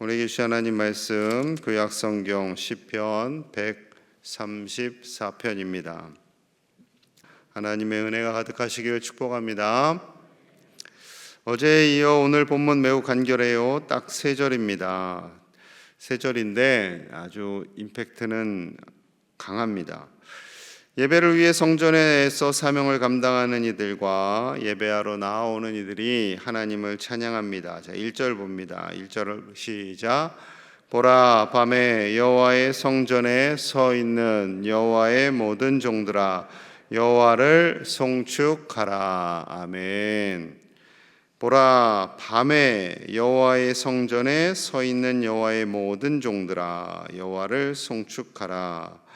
우리 계시 하나님 말씀 구약 성경 시편 134편입니다. 하나님의 은혜가 가득하시기를 축복합니다. 어제에 이어 오늘 본문 매우 간결해요. 딱 세 절입니다. 세 절인데 아주 임팩트는 강합니다. 예배를 위해 성전에서 사명을 감당하는 이들과 예배하러 나오는 이들이 하나님을 찬양합니다. 자, 1절 봅니다. 1절 시작. 보라 밤에 여호와의 성전에 서 있는 여호와의 모든 종들아 여호와를 송축하라. 아멘. 보라 밤에 여호와의 성전에 서 있는 여호와의 모든 종들아 여호와를 송축하라.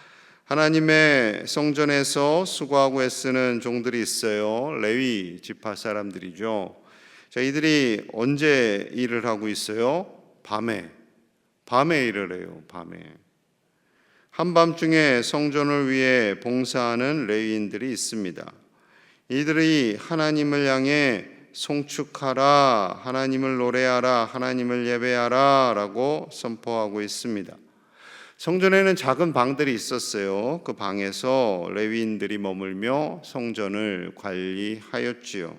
하나님의 성전에서 수고하고 애쓰는 종들이 있어요. 레위 지파 사람들이죠. 자, 이들이 언제 일을 하고 있어요? 밤에. 밤에 일을 해요. 밤에. 한밤중에 성전을 위해 봉사하는 레위인들이 있습니다. 이들이 하나님을 향해 송축하라, 하나님을 노래하라, 하나님을 예배하라 라고 선포하고 있습니다. 성전에는 작은 방들이 있었어요. 그 방에서 레위인들이 머물며 성전을 관리하였지요.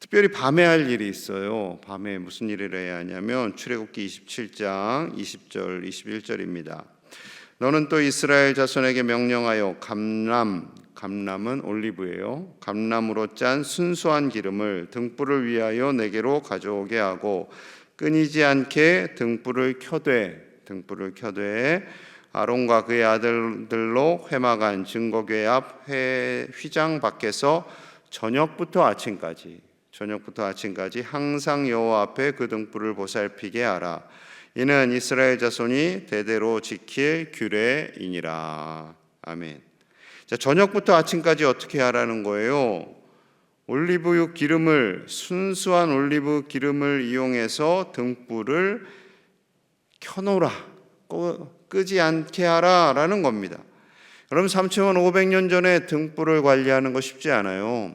특별히 밤에 할 일이 있어요. 밤에 무슨 일을 해야 하냐면 출애굽기 27장 20절 21절입니다. 너는 또 이스라엘 자손에게 명령하여 감람 감람은 올리브예요. 감람으로 짠 순수한 기름을 등불을 위하여 내게로 가져오게 하고 끊이지 않게 등불을 켜되 등불을 켜되 아론과 그의 아들들로 회막안 증거궤 앞 회, 휘장 밖에서 저녁부터 아침까지 저녁부터 아침까지 항상 여호와 앞에 그 등불을 보살피게 하라. 이는 이스라엘 자손이 대대로 지킬 규례이니라. 아멘. 자, 저녁부터 아침까지 어떻게 하라는 거예요? 올리브유 기름을 순수한 올리브 기름을 이용해서 등불을 켜놓으라. 끄지 않게 하라 라는 겁니다. 여러분 3,500년 전에 등불을 관리하는 거 쉽지 않아요.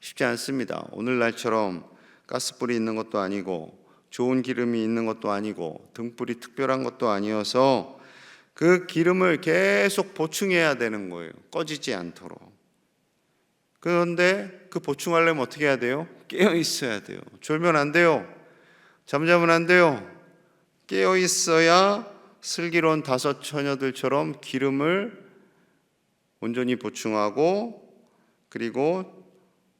쉽지 않습니다. 오늘날처럼 가스불이 있는 것도 아니고 좋은 기름이 있는 것도 아니고 등불이 특별한 것도 아니어서 그 기름을 계속 보충해야 되는 거예요. 꺼지지 않도록. 그런데 그 보충하려면 어떻게 해야 돼요? 깨어 있어야 돼요. 졸면 안 돼요. 잠자면 안 돼요. 깨어 있어야 슬기로운 다섯 처녀들처럼 기름을 온전히 보충하고 그리고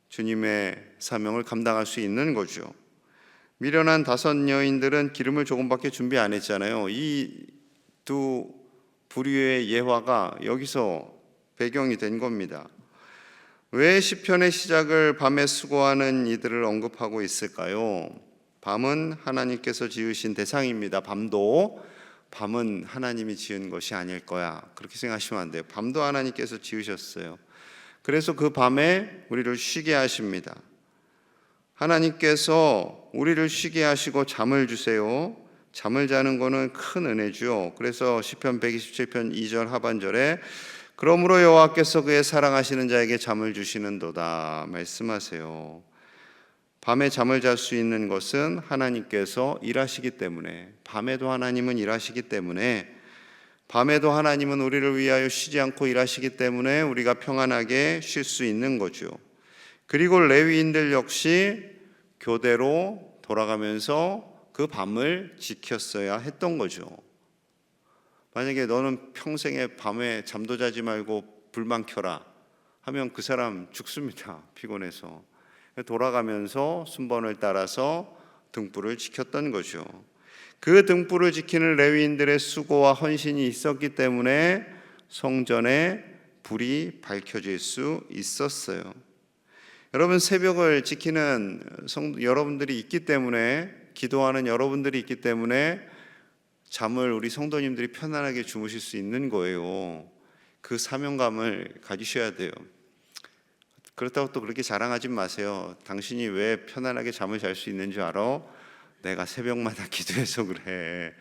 주님의 사명을 감당할 수 있는 거죠. 미련한 다섯 여인들은 기름을 조금밖에 준비 안 했잖아요. 이 두 부류의 예화가 여기서 배경이 된 겁니다. 왜 시편의 시작을 밤에 수고하는 이들을 언급하고 있을까요? 밤은 하나님께서 지으신 대상입니다. 밤도 밤은 하나님이 지은 것이 아닐 거야. 그렇게 생각하시면 안 돼요. 밤도 하나님께서 지으셨어요. 그래서 그 밤에 우리를 쉬게 하십니다. 하나님께서 우리를 쉬게 하시고 잠을 주세요. 잠을 자는 거는 큰 은혜죠. 그래서 시편 127편 2절 하반절에 그러므로 여호와께서 그의 사랑하시는 자에게 잠을 주시는도다 말씀하세요. 밤에 잠을 잘 수 있는 것은 하나님께서 일하시기 때문에 밤에도 하나님은 일하시기 때문에 밤에도 하나님은 우리를 위하여 쉬지 않고 일하시기 때문에 우리가 평안하게 쉴 수 있는 거죠. 그리고 레위인들 역시 교대로 돌아가면서 그 밤을 지켰어야 했던 거죠. 만약에 너는 평생에 밤에 잠도 자지 말고 불만 켜라 하면 그 사람 죽습니다. 피곤해서. 돌아가면서 순번을 따라서 등불을 지켰던 거죠. 그 등불을 지키는 레위인들의 수고와 헌신이 있었기 때문에 성전에 불이 밝혀질 수 있었어요. 여러분 새벽을 지키는 성, 여러분들이 있기 때문에 기도하는 여러분들이 있기 때문에 잠을 우리 성도님들이 편안하게 주무실 수 있는 거예요. 그 사명감을 가지셔야 돼요. 그렇다고 또 그렇게 자랑하지 마세요. 당신이 왜 편안하게 잠을 잘 수 있는 줄 알아? 내가 새벽마다 기도해서 그래.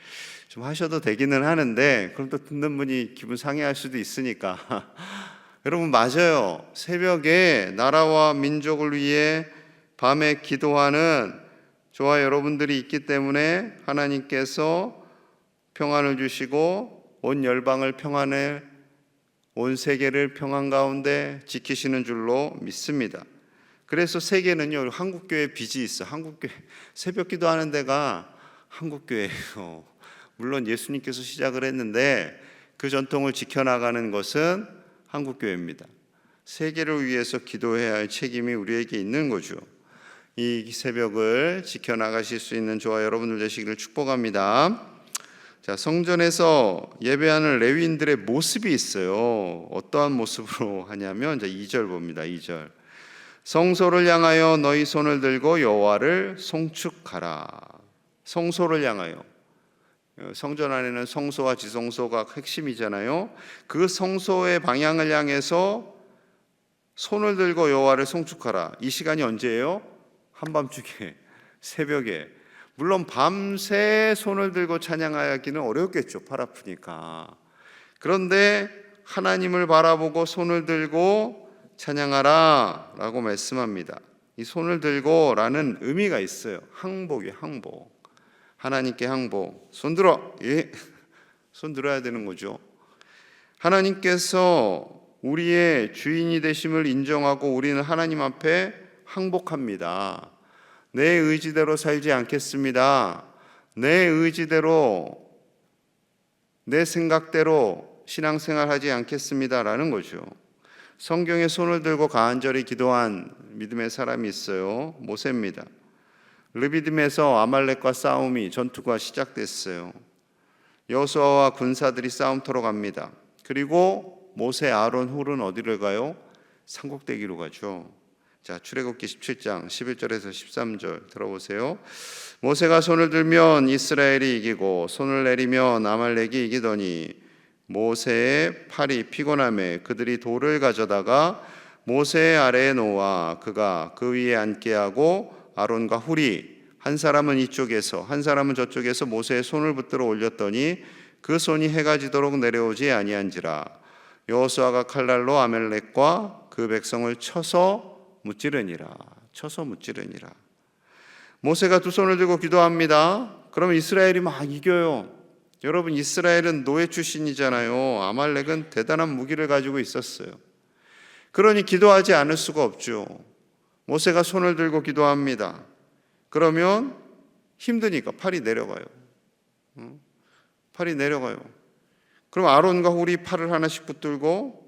좀 하셔도 되기는 하는데 그럼 또 듣는 분이 기분 상해할 수도 있으니까. 여러분 맞아요. 새벽에 나라와 민족을 위해 밤에 기도하는 저와 여러분들이 있기 때문에 하나님께서 평안을 주시고 온 열방을 평안에 온 세계를 평안 가운데 지키시는 줄로 믿습니다. 그래서 세계는요 한국 교회 빚이 있어. 한국 교회 새벽 기도하는 데가 한국 교회예요. 물론 예수님께서 시작을 했는데 그 전통을 지켜나가는 것은 한국 교회입니다. 세계를 위해서 기도해야 할 책임이 우리에게 있는 거죠. 이 새벽을 지켜나가실 수 있는 저와 여러분들 되시기를 축복합니다. 자, 성전에서 예배하는 레위인들의 모습이 있어요. 어떠한 모습으로 하냐면 이제 2절 봅니다. 2절. 성소를 향하여 너희 손을 들고 여호와를 송축하라. 성소를 향하여. 성전 안에는 성소와 지성소가 핵심이잖아요. 그 성소의 방향을 향해서 손을 들고 여호와를 송축하라. 이 시간이 언제예요? 한밤중에 새벽에 물론 밤새 손을 들고 찬양하기는 어렵겠죠. 팔 아프니까. 그런데 하나님을 바라보고 손을 들고 찬양하라 라고 말씀합니다. 이 손을 들고 라는 의미가 있어요. 항복이 항복. 하나님께 항복. 손 들어. 예. 손 들어야 되는 거죠. 하나님께서 우리의 주인이 되심을 인정하고 우리는 하나님 앞에 항복합니다. 내 의지대로 살지 않겠습니다. 내 의지대로 내 생각대로 신앙생활 하지 않겠습니다라는 거죠. 성경에 손을 들고 간절히 기도한 믿음의 사람이 있어요. 모세입니다. 르비딤에서 아말렉과 싸움이 전투가 시작됐어요. 여호수아와 군사들이 싸움터로 갑니다. 그리고 모세, 아론, 훌은 어디를 가요? 산곡대기로 가죠. 자, 출애굽기 17장 11절에서 13절 들어보세요. 모세가 손을 들면 이스라엘이 이기고 손을 내리면 아말렉이 이기더니 모세의 팔이 피곤함에 그들이 돌을 가져다가 모세 아래에 놓아 그가 그 위에 앉게 하고 아론과 훌이 한 사람은 이쪽에서 한 사람은 저쪽에서 모세의 손을 붙들어 올렸더니 그 손이 해가 지도록 내려오지 아니한지라 여호수아가 칼날로 아멜렉과 그 백성을 쳐서 무찌르니라 쳐서 무찌르니라 모세가 두 손을 들고 기도합니다. 그러면 이스라엘이 막 이겨요. 여러분 이스라엘은 노예 출신이잖아요. 아말렉은 대단한 무기를 가지고 있었어요. 그러니 기도하지 않을 수가 없죠. 모세가 손을 들고 기도합니다. 그러면 힘드니까 팔이 내려가요. 응? 팔이 내려가요. 그럼 아론과 훌이 팔을 하나씩 붙들고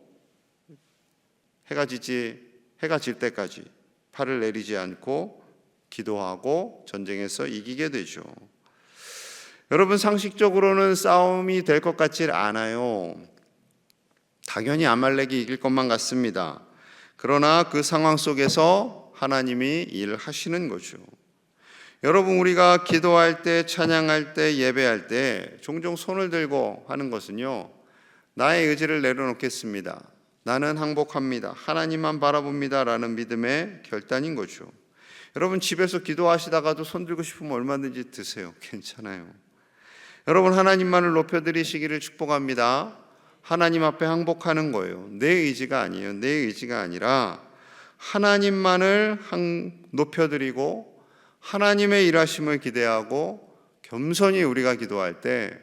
해가 지지 해가 질 때까지 팔을 내리지 않고 기도하고 전쟁에서 이기게 되죠. 여러분 상식적으로는 싸움이 될 것 같지 않아요. 당연히 아말렉이 이길 것만 같습니다. 그러나 그 상황 속에서 하나님이 일하시는 거죠. 여러분 우리가 기도할 때 찬양할 때 예배할 때 종종 손을 들고 하는 것은요. 나의 의지를 내려놓겠습니다. 나는 항복합니다. 하나님만 바라봅니다라는 믿음의 결단인 거죠. 여러분 집에서 기도하시다가도 손 들고 싶으면 얼마든지 드세요. 괜찮아요. 여러분 하나님만을 높여드리시기를 축복합니다. 하나님 앞에 항복하는 거예요. 내 의지가 아니에요. 내 의지가 아니라 하나님만을 높여드리고 하나님의 일하심을 기대하고 겸손히 우리가 기도할 때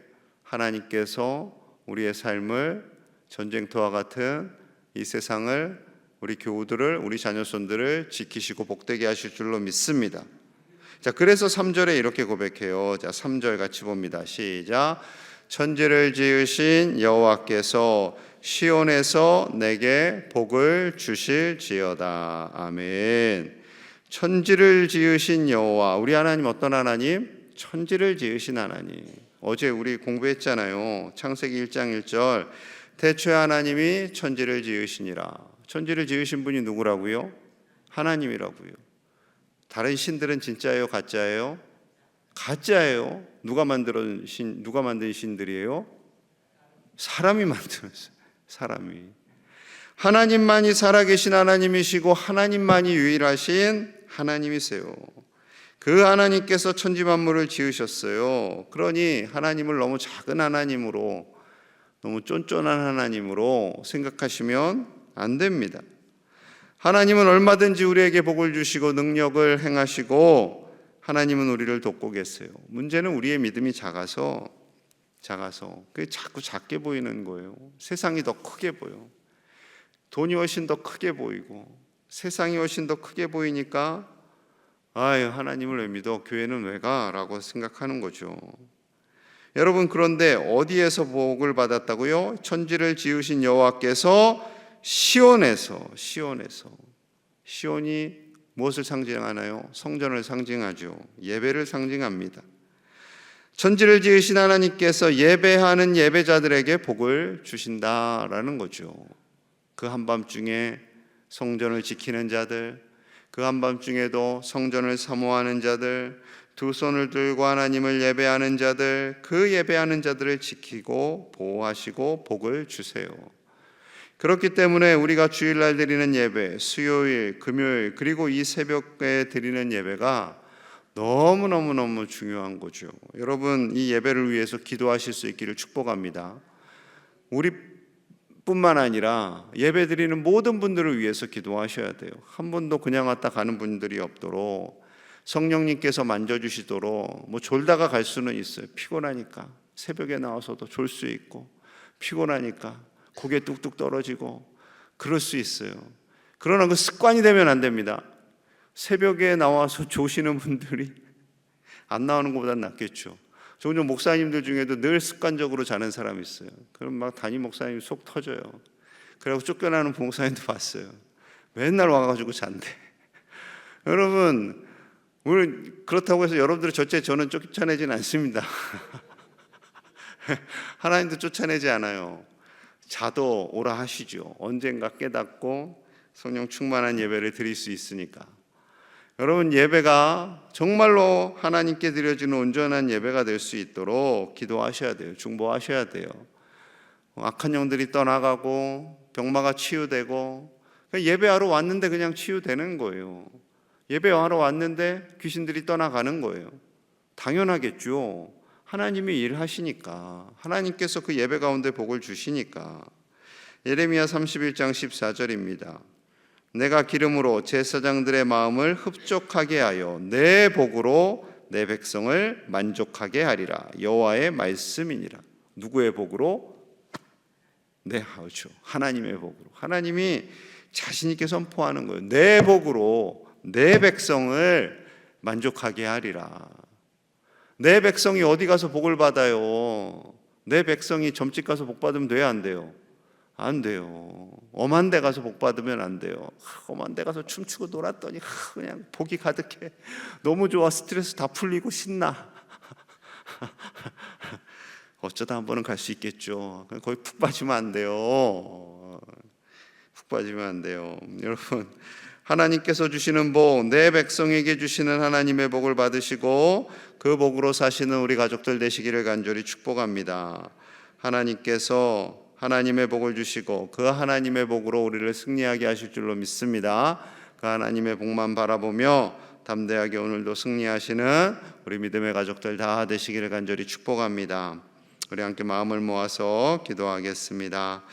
하나님께서 우리의 삶을 전쟁터와 같은 이 세상을 우리 교우들을 우리 자녀손들을 지키시고 복되게 하실 줄로 믿습니다. 자, 그래서 3절에 이렇게 고백해요. 자, 3절 같이 봅니다. 시작. 천지를 지으신 여호와께서 시온에서 내게 복을 주실지어다. 아멘. 천지를 지으신 여호와, 우리 하나님 어떤 하나님? 천지를 지으신 하나님. 어제 우리 공부했잖아요. 창세기 1장 1절. 태초에 하나님이 천지를 지으시니라. 천지를 지으신 분이 누구라고요? 하나님이라고요. 다른 신들은 진짜예요, 가짜예요? 가짜예요. 누가 만든 신 누가 만든 신들이에요? 사람이 만들었어요. 사람이. 하나님만이 살아계신 하나님이시고 하나님만이 유일하신 하나님이세요. 그 하나님께서 천지 만물을 지으셨어요. 그러니 하나님을 너무 작은 하나님으로 너무 쫀쫀한 하나님으로 생각하시면 안 됩니다. 하나님은 얼마든지 우리에게 복을 주시고 능력을 행하시고 하나님은 우리를 돕고 계세요. 문제는 우리의 믿음이 작아서 작아서 그게 자꾸 작게 보이는 거예요. 세상이 더 크게 보여. 돈이 훨씬 더 크게 보이고 세상이 훨씬 더 크게 보이니까 아유 하나님을 왜 믿어? 교회는 왜 가? 라고 생각하는 거죠. 여러분 그런데 어디에서 복을 받았다고요? 천지를 지으신 여호와께서 시온에서 시온에서 시온이 무엇을 상징하나요? 성전을 상징하죠. 예배를 상징합니다. 천지를 지으신 하나님께서 예배하는 예배자들에게 복을 주신다라는 거죠. 그 한밤중에 성전을 지키는 자들, 그 한밤중에도 성전을 사모하는 자들, 두 손을 들고 하나님을 예배하는 자들, 그 예배하는 자들을 지키고 보호하시고 복을 주세요. 그렇기 때문에 우리가 주일날 드리는 예배, 수요일, 금요일, 그리고 이 새벽에 드리는 예배가 너무너무너무 중요한 거죠. 여러분, 이 예배를 위해서 기도하실 수 있기를 축복합니다. 우리 뿐만 아니라 예배 드리는 모든 분들을 위해서 기도하셔야 돼요. 한 번도 그냥 왔다 가는 분들이 없도록 성령님께서 만져주시도록 뭐 졸다가 갈 수는 있어요. 피곤하니까 새벽에 나와서도 졸 수 있고 피곤하니까 고개 뚝뚝 떨어지고 그럴 수 있어요. 그러나 그 습관이 되면 안 됩니다. 새벽에 나와서 조시는 분들이 안 나오는 것보다 낫겠죠. 종종 목사님들 중에도 늘 습관적으로 자는 사람이 있어요. 그럼 막 담임 목사님 속 터져요. 그래고 쫓겨나는 목사님도 봤어요. 맨날 와가지고 잔대. 여러분, 오늘 그렇다고 해서 여러분들을 절대 저는 쫓아내진 않습니다. 하나님도 쫓아내지 않아요. 자도 오라 하시죠. 언젠가 깨닫고 성령 충만한 예배를 드릴 수 있으니까. 여러분 예배가 정말로 하나님께 드려지는 온전한 예배가 될 수 있도록 기도하셔야 돼요. 중보하셔야 돼요. 악한 영들이 떠나가고 병마가 치유되고 예배하러 왔는데 그냥 치유되는 거예요. 예배하러 왔는데 귀신들이 떠나가는 거예요. 당연하겠죠. 하나님이 일하시니까. 하나님께서 그 예배 가운데 복을 주시니까. 예레미야 31장 14절입니다. 내가 기름으로 제사장들의 마음을 흡족하게 하여 내 복으로 내 백성을 만족하게 하리라. 여호와의 말씀이니라. 누구의 복으로? 내 하우죠. 하나님의 복으로. 하나님이 자신 있게 선포하는 거예요. 내 복으로 내 백성을 만족하게 하리라 내 백성이 어디 가서 복을 받아요 내 백성이 점집 가서 복 받으면 돼야 안 돼요 안 돼요. 엄한 데 가서 복 받으면 안 돼요. 엄한 데 가서 춤추고 놀았더니 그냥 복이 가득해. 너무 좋아. 스트레스 다 풀리고 신나. 어쩌다 한 번은 갈 수 있겠죠. 거기 푹 빠지면 안 돼요. 푹 빠지면 안 돼요. 여러분, 하나님께서 주시는 복, 내 백성에게 주시는 하나님의 복을 받으시고 그 복으로 사시는 우리 가족들 되시기를 간절히 축복합니다. 하나님께서 하나님의 복을 주시고 그 하나님의 복으로 우리를 승리하게 하실 줄로 믿습니다. 그 하나님의 복만 바라보며 담대하게 오늘도 승리하시는 우리 믿음의 가족들 다 되시기를 간절히 축복합니다. 우리 함께 마음을 모아서 기도하겠습니다.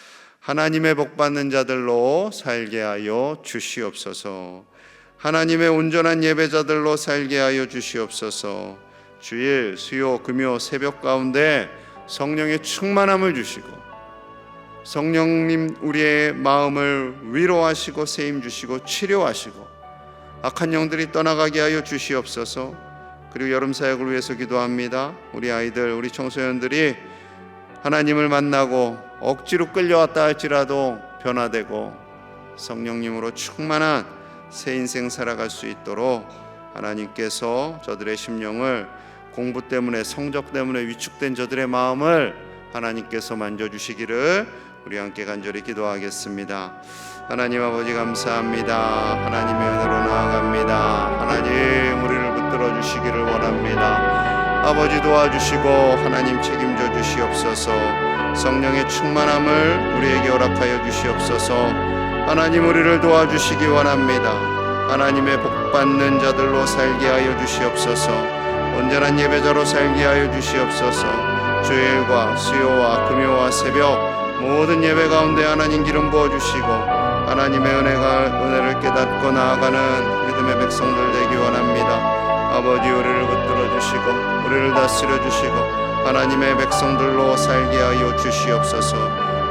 하나님의 복 받는 자들로 살게 하여 주시옵소서. 하나님의 온전한 예배자들로 살게 하여 주시옵소서. 주일, 수요, 금요, 새벽 가운데 성령의 충만함을 주시고 성령님 우리의 마음을 위로하시고 세임 주시고 치료하시고 악한 영들이 떠나가게 하여 주시옵소서. 그리고 여름 사역을 위해서 기도합니다. 우리 아이들, 우리 청소년들이 하나님을 만나고 억지로 끌려왔다 할지라도 변화되고 성령님으로 충만한 새 인생 살아갈 수 있도록 하나님께서 저들의 심령을 공부 때문에 성적 때문에 위축된 저들의 마음을 하나님께서 만져주시기를 우리 함께 간절히 기도하겠습니다. 하나님 아버지 감사합니다. 하나님의 은혜로 나아갑니다. 하나님 우리를 붙들어 주시기를 원합니다. 아버지 도와주시고 하나님 책임져 주시옵소서. 성령의 충만함을 우리에게 허락하여 주시옵소서. 하나님 우리를 도와주시기 원합니다. 하나님의 복 받는 자들로 살게 하여 주시옵소서. 온전한 예배자로 살게 하여 주시옵소서. 주일과 수요와 금요와 새벽 모든 예배 가운데 하나님 기름 부어 주시고 하나님의 은혜가 은혜를 깨닫고 나아가는 믿음의 백성들 되기 원합니다. 아버지 우리를 붙들어 주시고 우리를 다스려 주시고 하나님의 백성들로 살게 하여 주시옵소서.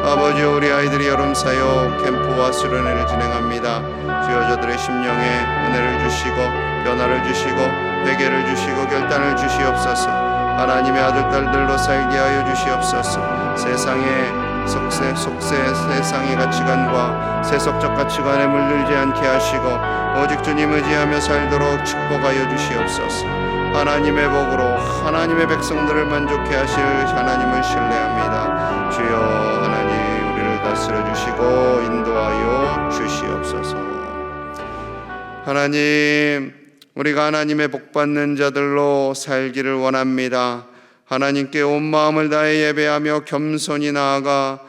아버지 우리 아이들이 여름 사역 캠프와 수련회를 진행합니다. 주여 저들의 심령에 은혜를 주시고 변화를 주시고 회개를 주시고 결단을 주시옵소서. 하나님의 아들 딸들로 살게 하여 주시옵소서. 세상에 속세 속세 세상의 가치관과 세속적 가치관에 물들지 않게 하시고 오직 주님 의지하며 살도록 축복하여 주시옵소서 하나님의 복으로 하나님의 백성들을 만족해 하실 하나님을 신뢰합니다 주여 하나님 우리를 다스려 주시고 인도하여 주시옵소서 하나님 우리가 하나님의 복 받는 자들로 살기를 원합니다. 하나님께 온 마음을 다해 예배하며 겸손히 나아가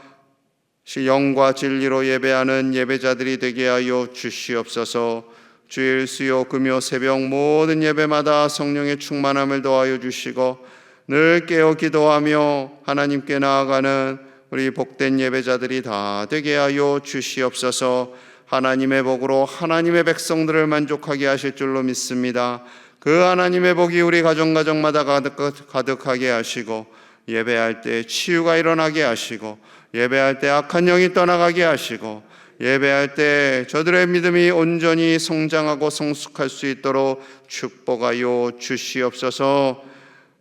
영과 진리로 예배하는 예배자들이 되게 하여 주시옵소서. 주일 수요 금요 새벽 모든 예배마다 성령의 충만함을 더하여 주시고 늘 깨어 기도하며 하나님께 나아가는 우리 복된 예배자들이 다 되게 하여 주시옵소서. 하나님의 복으로 하나님의 백성들을 만족하게 하실 줄로 믿습니다. 그 하나님의 복이 우리 가정 가정마다 가득, 가득하게 하시고 예배할 때 치유가 일어나게 하시고 예배할 때 악한 영이 떠나가게 하시고 예배할 때 저들의 믿음이 온전히 성장하고 성숙할 수 있도록 축복하여 주시옵소서.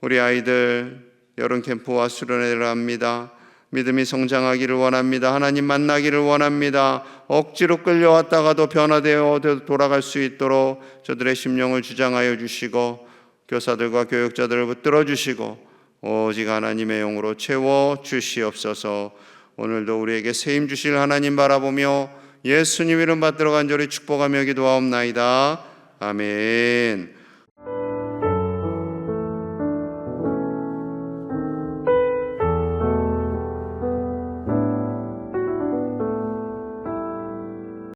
우리 아이들 여름 캠프와 수련회를 합니다. 믿음이 성장하기를 원합니다. 하나님 만나기를 원합니다. 억지로 끌려왔다가도 변화되어 돌아갈 수 있도록 저들의 심령을 주장하여 주시고 교사들과 교육자들을 붙들어 주시고 오직 하나님의 영으로 채워 주시옵소서. 오늘도 우리에게 세임 주실 하나님 바라보며 예수님 이름 받들어 간절히 축복하며 기도하옵나이다. 아멘.